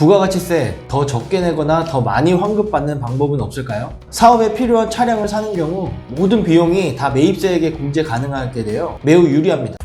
부가가치세 더 적게 내거나 더 많이 환급받는 방법은 없을까요? 사업에 필요한 차량을 사는 경우 모든 비용이 다 매입세에게 공제 가능하게 되어 매우 유리합니다.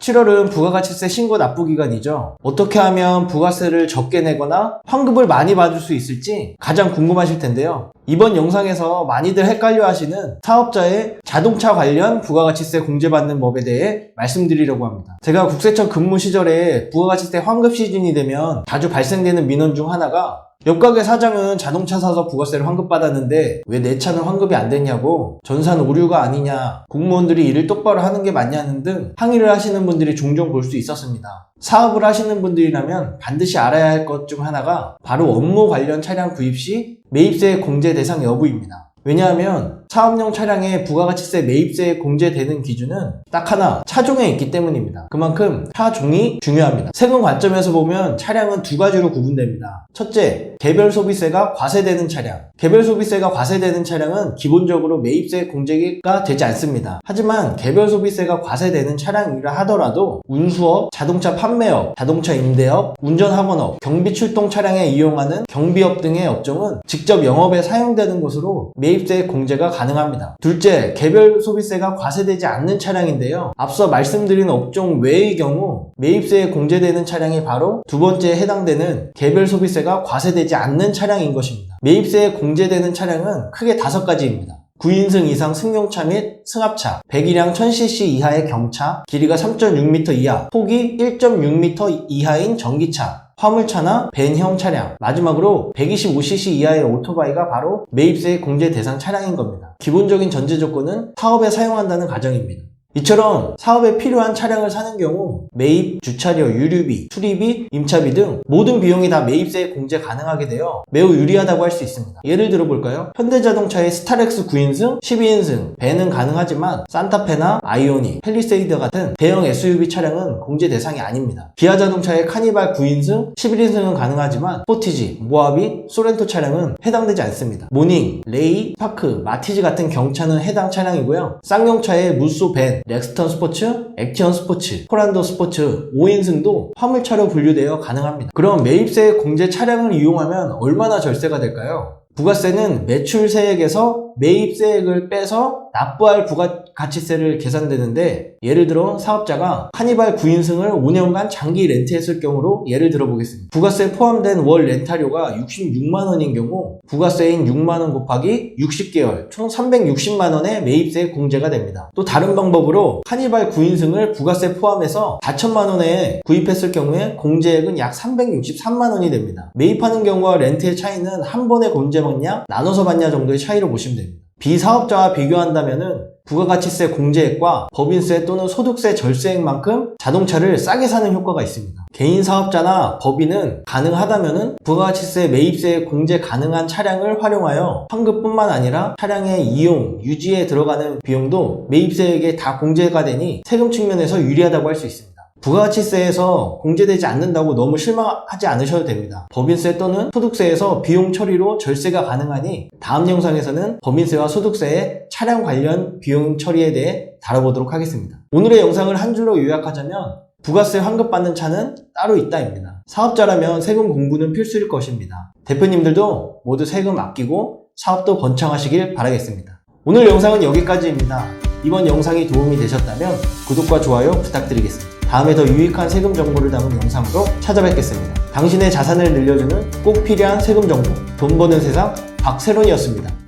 7월은 부가가치세 신고 납부 기간이죠. 어떻게 하면 부가세를 적게 내거나 환급을 많이 받을 수 있을지 가장 궁금하실 텐데요. 이번 영상에서 많이들 헷갈려 하시는 사업자의 자동차 관련 부가가치세 공제받는 법에 대해 말씀드리려고 합니다. 제가 국세청 근무 시절에 부가가치세 환급 시즌이 되면 자주 발생되는 민원 중 하나가 옆가게 사장은 자동차 사서 부가세를 환급받았는데 왜 내 차는 환급이 안 됐냐고 전산 오류가 아니냐 공무원들이 일을 똑바로 하는 게 맞냐는 등 항의를 하시는 분들이 종종 볼 수 있었습니다. 사업을 하시는 분들이라면 반드시 알아야 할 것 중 하나가 바로 업무 관련 차량 구입 시 매입세 공제 대상 여부입니다. 왜냐하면 사업용 차량의 부가가치세 매입세에 공제되는 기준은 딱 하나 차종에 있기 때문입니다. 그만큼 차종이 중요합니다. 세금 관점에서 보면 차량은 두 가지로 구분됩니다. 첫째, 개별 소비세가 과세되는 차량. 개별 소비세가 과세되는 차량은 기본적으로 매입세 공제가 되지 않습니다. 하지만 개별 소비세가 과세되는 차량이라 하더라도 운수업, 자동차 판매업, 자동차 임대업, 운전학원업, 경비 출동 차량에 이용하는 경비업 등의 업종은 직접 영업에 사용되는 것으로 매 입세 공제가 가능합니다. 둘째, 개별 소비세가 과세되지 않는 차량인데요. 앞서 말씀드린 업종 외의 경우 매입세에 공제되는 차량이 바로 두 번째에 해당되는 개별 소비세가 과세되지 않는 차량인 것입니다. 매입세에 공제되는 차량은 크게 다섯 가지입니다. 9인승 이상 승용차 및 승합차, 배기량 1000cc 이하의 경차, 길이가 3.6m 이하, 폭이 1.6m 이하인 전기차, 화물차나 벤형 차량, 마지막으로 125cc 이하의 오토바이가 바로 매입세 공제 대상 차량인 겁니다. 기본적인 전제 조건은 사업에 사용한다는 가정입니다. 이처럼 사업에 필요한 차량을 사는 경우 매입, 주차료, 유류비, 수리비, 임차비 등 모든 비용이 다 매입세에 공제 가능하게 되어 매우 유리하다고 할 수 있습니다. 예를 들어 볼까요? 현대자동차의 스타렉스 9인승, 12인승, 밴은 가능하지만 산타페나 아이오닉, 펠리세이드 같은 대형 SUV 차량은 공제 대상이 아닙니다. 기아자동차의 카니발 9인승, 11인승은 가능하지만 포티지, 모하비, 소렌토 차량은 해당되지 않습니다. 모닝, 레이, 파크, 마티즈 같은 경차는 해당 차량이고요. 쌍용차의 무쏘 밴, 렉스턴 스포츠, 액티언 스포츠, 포란도 스포츠 5인승도 화물차로 분류되어 가능합니다. 그럼 매입세 공제 차량을 이용하면 얼마나 절세가 될까요? 부가세는 매출 세액에서 매입 세액을 빼서 납부할 부가가치세를 계산되는데 예를 들어 사업자가 카니발 9인승을 5년간 장기 렌트했을 경우로 예를 들어 보겠습니다. 부가세 포함된 월 렌탈료가 66만 원인 경우 부가세인 6만 원 곱하기 60개월 총 360만 원의 매입세 공제가 됩니다. 또 다른 방법으로 카니발 9인승을 부가세 포함해서 4천만 원에 구입했을 경우에 공제액은 약 363만 원이 됩니다. 매입하는 경우와 렌트의 차이는 한 번에 공제 받냐 나눠서 받냐 정도의 차이로 보시면 됩니다. 비사업자와 비교한다면은 부가가치세 공제액과 법인세 또는 소득세 절세액만큼 자동차를 싸게 사는 효과가 있습니다. 개인 사업자나 법인은 가능하다면은 부가가치세 매입세 공제 가능한 차량을 활용하여 환급뿐만 아니라 차량의 이용, 유지에 들어가는 비용도 매입세액에 다 공제가 되니 세금 측면에서 유리하다고 할 수 있습니다. 부가가치세에서 공제되지 않는다고 너무 실망하지 않으셔도 됩니다. 법인세 또는 소득세에서 비용 처리로 절세가 가능하니 다음 영상에서는 법인세와 소득세의 차량 관련 비용 처리에 대해 다뤄보도록 하겠습니다. 오늘의 영상을 한 줄로 요약하자면 부가세 환급받는 차는 따로 있다입니다. 사업자라면 세금 공부는 필수일 것입니다. 대표님들도 모두 세금 아끼고 사업도 번창하시길 바라겠습니다. 오늘 영상은 여기까지입니다. 이번 영상이 도움이 되셨다면 구독과 좋아요 부탁드리겠습니다. 다음에 더 유익한 세금 정보를 담은 영상으로 찾아뵙겠습니다. 당신의 자산을 늘려주는 꼭 필요한 세금 정보, 돈 버는 세상 박세론이었습니다.